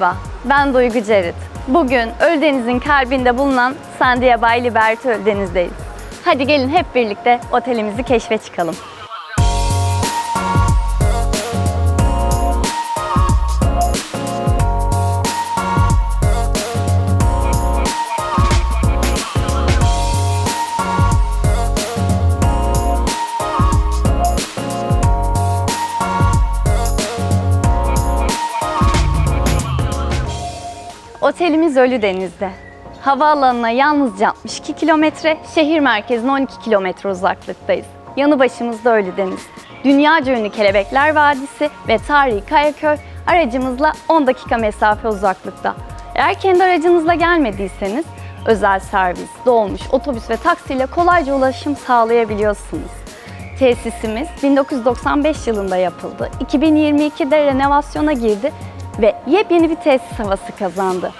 Merhaba. Ben Duygu Cerit. Bugün Ölüdeniz'in kalbinde bulunan Sandia Bay Liberty Ölüdeniz'deyiz. Hadi gelin hep birlikte otelimizi keşfe çıkalım. Otelimiz Ölüdeniz'de. Havaalanına yalnızca 62 kilometre, şehir merkezine 12 kilometre uzaklıktayız. Yanı başımızda Ölüdeniz. Dünyaca ünlü Kelebekler Vadisi ve tarihi Kayaköy aracımızla 10 dakika mesafe uzaklıkta. Eğer kendi aracınızla gelmediyseniz özel servis, dolmuş, otobüs ve taksiyle kolayca ulaşım sağlayabiliyorsunuz. Tesisimiz 1995 yılında yapıldı. 2022'de renovasyona girdi ve yepyeni bir tesis havası kazandı.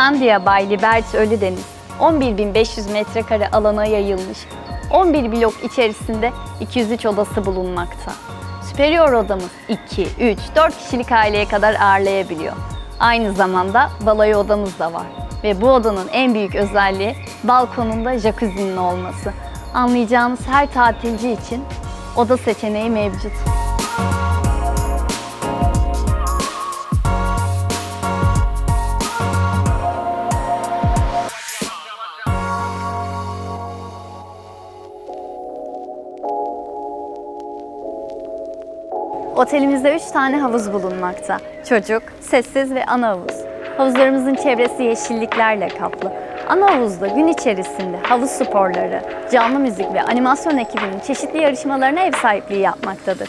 Sandia Bay Liberty Ölüdeniz 11.500 metrekare alana yayılmış 11 blok içerisinde 203 odası bulunmakta. Süperior odamız 2, 3, 4 kişilik aileye kadar ağırlayabiliyor. Aynı zamanda balayı odamız da var. Ve bu odanın en büyük özelliği balkonunda jacuzzi'nin olması. Anlayacağınız her tatilci için oda seçeneği mevcut. Otelimizde 3 tane havuz bulunmakta. Çocuk, sessiz ve ana havuz. Havuzlarımızın çevresi yeşilliklerle kaplı. Ana havuzda gün içerisinde havuz sporları, canlı müzik ve animasyon ekibinin çeşitli yarışmalarına ev sahipliği yapmaktadır.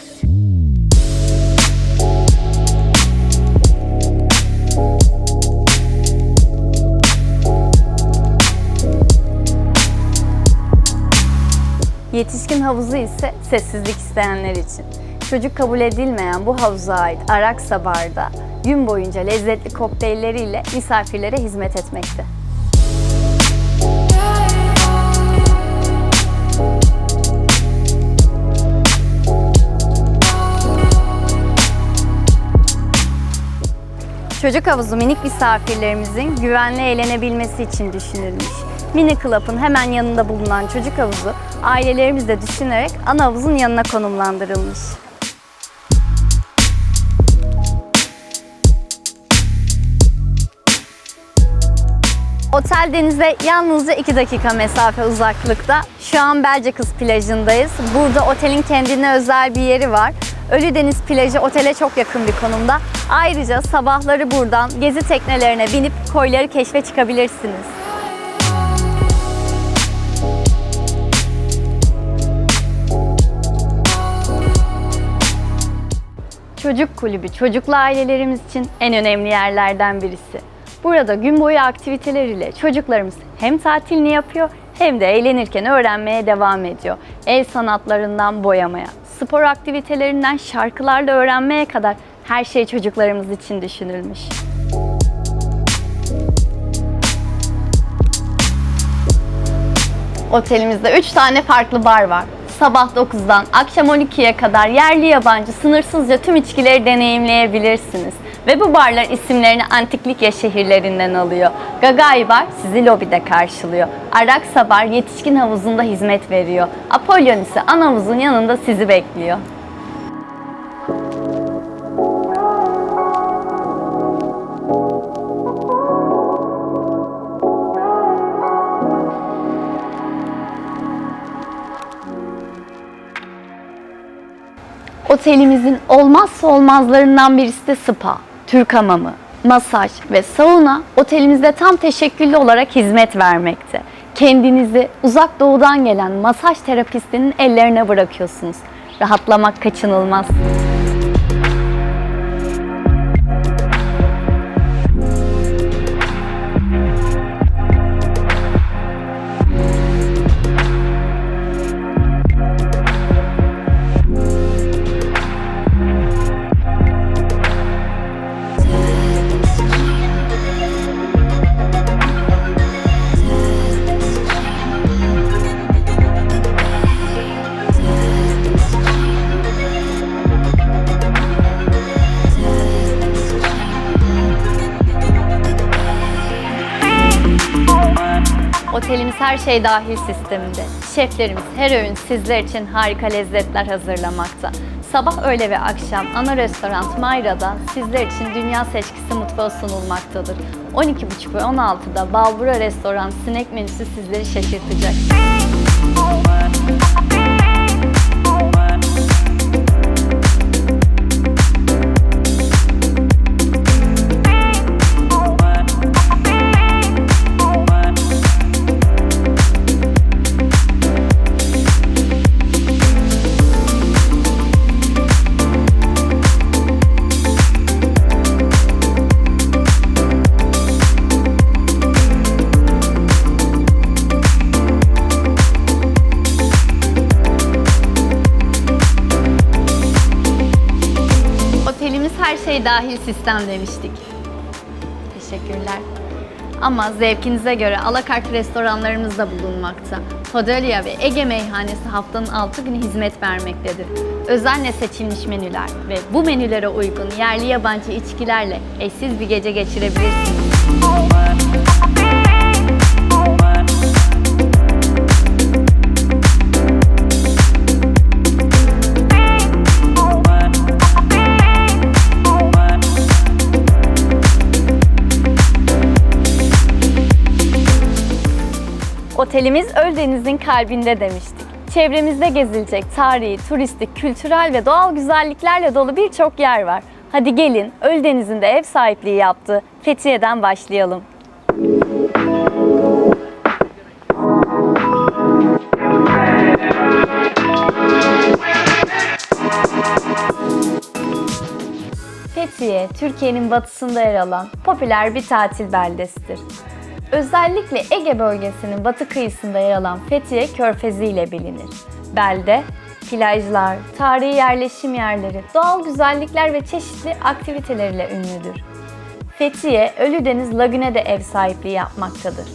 Yetişkin havuzu ise sessizlik isteyenler için. Çocuk kabul edilmeyen bu havuza ait Araksa barda gün boyunca lezzetli kokteylleriyle misafirlere hizmet etmekte. Çocuk havuzu minik misafirlerimizin güvenli eğlenebilmesi için düşünülmüş. Mini Club'ın hemen yanında bulunan çocuk havuzu ailelerimiz de düşünerek ana havuzun yanına konumlandırılmış. Otel denize yalnızca 2 dakika mesafe uzaklıkta. Şu an Belcekız plajındayız. Burada otelin kendine özel bir yeri var. Ölüdeniz plajı otele çok yakın bir konumda. Ayrıca sabahları buradan gezi teknelerine binip koyları keşfe çıkabilirsiniz. Çocuk kulübü çocuklu ailelerimiz için en önemli yerlerden birisi. Burada gün boyu aktiviteler ile çocuklarımız hem tatilini yapıyor hem de eğlenirken öğrenmeye devam ediyor. El sanatlarından boyamaya, spor aktivitelerinden şarkılarla öğrenmeye kadar her şey çocuklarımız için düşünülmüş. Otelimizde 3 tane farklı bar var. Sabah 9'dan akşam 12'ye kadar yerli yabancı sınırsızca tüm içkileri deneyimleyebilirsiniz. Ve bu barlar isimlerini antik Likya şehirlerinden alıyor. Gagai Bar sizi lobide karşılıyor. Araksa Bar yetişkin havuzunda hizmet veriyor. Apollon ise ana havuzun yanında sizi bekliyor. Otelimizin olmazsa olmazlarından birisi de spa, Türk hamamı, masaj ve sauna otelimizde tam teşekküllü olarak hizmet vermekte. Kendinizi uzak doğudan gelen masaj terapistinin ellerine bırakıyorsunuz. Rahatlamak kaçınılmaz. Her şey dahil sisteminde. Şeflerimiz her öğün sizler için harika lezzetler hazırlamakta. Sabah, öğle ve akşam ana restoran Mayra'da sizler için dünya seçkisi mutfağı sunulmaktadır. 12.30 ve 16'da Balbura Restoran sinek menüsü sizleri şaşırtacak. Dahil sistem demiştik. Teşekkürler. Ama zevkinize göre alakart restoranlarımız da bulunmakta. Podolya ve Ege Meyhanesi haftanın 6 günü hizmet vermektedir. Özenle seçilmiş menüler ve bu menülere uygun yerli yabancı içkilerle eşsiz bir gece geçirebilirsiniz. Otelimiz Öldeniz'in kalbinde demiştik. Çevremizde gezilecek tarihi, turistik, kültürel ve doğal güzelliklerle dolu birçok yer var. Hadi gelin Öldeniz'in de ev sahipliği yaptığı Fethiye'den başlayalım. Fethiye, Türkiye'nin batısında yer alan popüler bir tatil beldesidir. Özellikle Ege bölgesinin batı kıyısında yer alan Fethiye Körfezi ile bilinir. Belde, plajlar, tarihi yerleşim yerleri, doğal güzellikler ve çeşitli aktiviteleriyle ünlüdür. Fethiye, Ölüdeniz Lagüne de ev sahipliği yapmaktadır.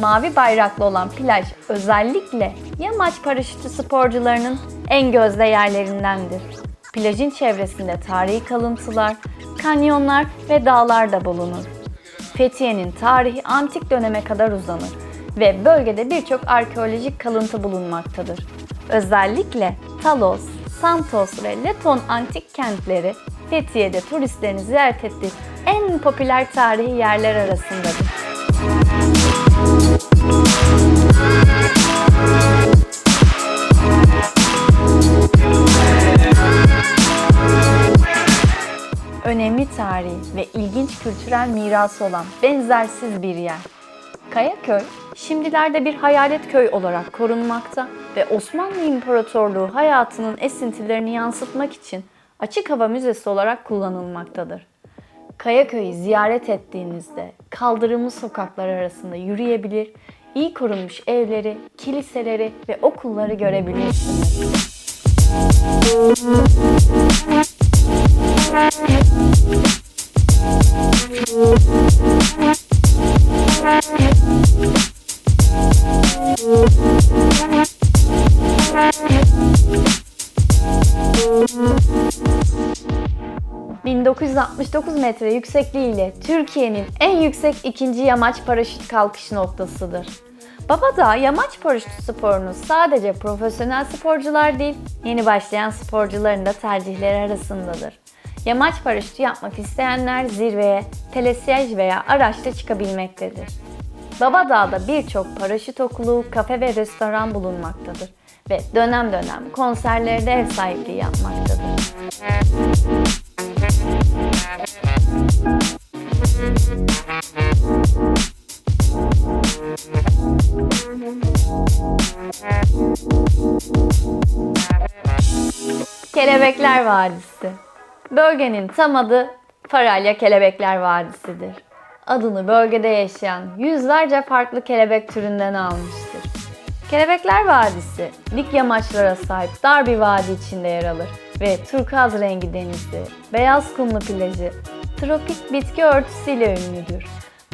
Mavi bayraklı olan plaj özellikle yamaç paraşütü sporcularının en gözde yerlerindendir. Plajın çevresinde tarihi kalıntılar, kanyonlar ve dağlar da bulunur. Fethiye'nin tarihi antik döneme kadar uzanır ve bölgede birçok arkeolojik kalıntı bulunmaktadır. Özellikle Talos, Santos ve Leton antik kentleri Fethiye'de turistlerin ziyaret ettiği en popüler tarihi yerler arasındadır. Önemli tarihi ve ilginç kültürel mirası olan benzersiz bir yer. Kayaköy, şimdilerde bir hayalet köy olarak korunmakta ve Osmanlı İmparatorluğu hayatının esintilerini yansıtmak için açık hava müzesi olarak kullanılmaktadır. Kayaköy'ü ziyaret ettiğinizde kaldırımlı sokaklar arasında yürüyebilir, iyi korunmuş evleri, kiliseleri ve okulları görebilirsiniz. ...1969 metre yüksekliğiyle Türkiye'nin en yüksek ikinci yamaç paraşüt kalkış noktasıdır. Babadağ yamaç paraşütü sporunu sadece profesyonel sporcular değil, yeni başlayan sporcuların da tercihleri arasındadır. Yamaç paraşütü yapmak isteyenler zirveye, telesiyaj veya araçla çıkabilmektedir. Babadağ'da birçok paraşüt okulu, kafe ve restoran bulunmaktadır ve dönem dönem konserlerde ev sahipliği yapmaktadır. Kelebekler Vadisi Bölgenin tam adı Faralya Kelebekler Vadisi'dir. Adını bölgede yaşayan yüzlerce farklı kelebek türünden almıştır. Kelebekler Vadisi, dik yamaçlara sahip dar bir vadi içinde yer alır ve turkuaz rengi denizi, beyaz kumlu plajı, tropik bitki örtüsüyle ünlüdür.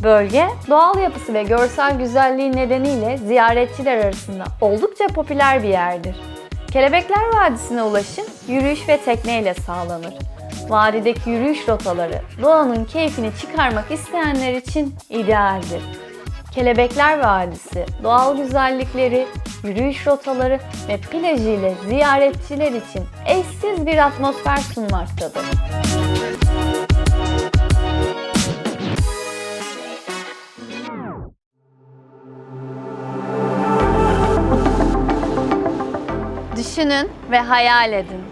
Bölge, doğal yapısı ve görsel güzelliği nedeniyle ziyaretçiler arasında oldukça popüler bir yerdir. Kelebekler Vadisi'ne ulaşım yürüyüş ve tekneyle sağlanır. Vadideki yürüyüş rotaları doğanın keyfini çıkarmak isteyenler için idealdir. Kelebekler Vadisi, doğal güzellikleri, yürüyüş rotaları ve plajıyla ziyaretçiler için eşsiz bir atmosfer sunmaktadır. Düşünün ve hayal edin.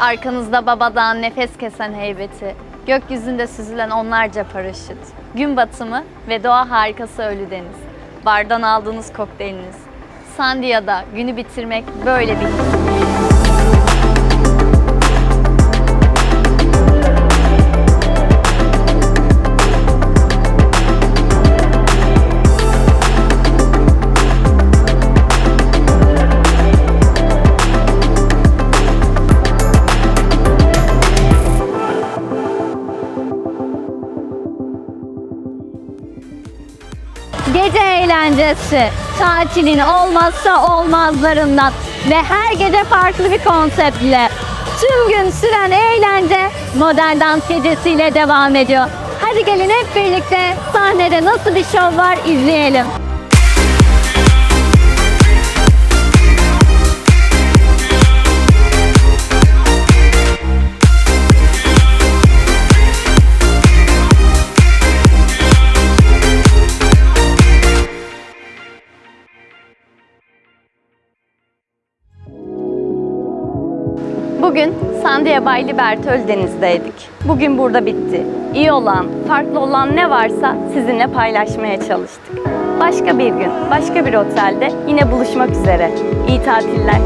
Arkanızda babadan nefes kesen heybeti, gökyüzünde süzülen onlarca paraşüt, gün batımı ve doğa harikası Ölü Deniz. Bardan aldığınız kokteyliniz. Sandia'da günü bitirmek böyle bir his. Eğlencesi, tatilin olmazsa olmazlarından ve her gece farklı bir konseptle tüm gün süren eğlence modern dans gecesiyle devam ediyor. Hadi gelin hep birlikte sahnede nasıl bir şov var izleyelim. Sandia Bay Liberty Ölüdeniz'deydik. Bugün burada bitti. İyi olan, farklı olan ne varsa sizinle paylaşmaya çalıştık. Başka bir gün, başka bir otelde yine buluşmak üzere. İyi tatiller.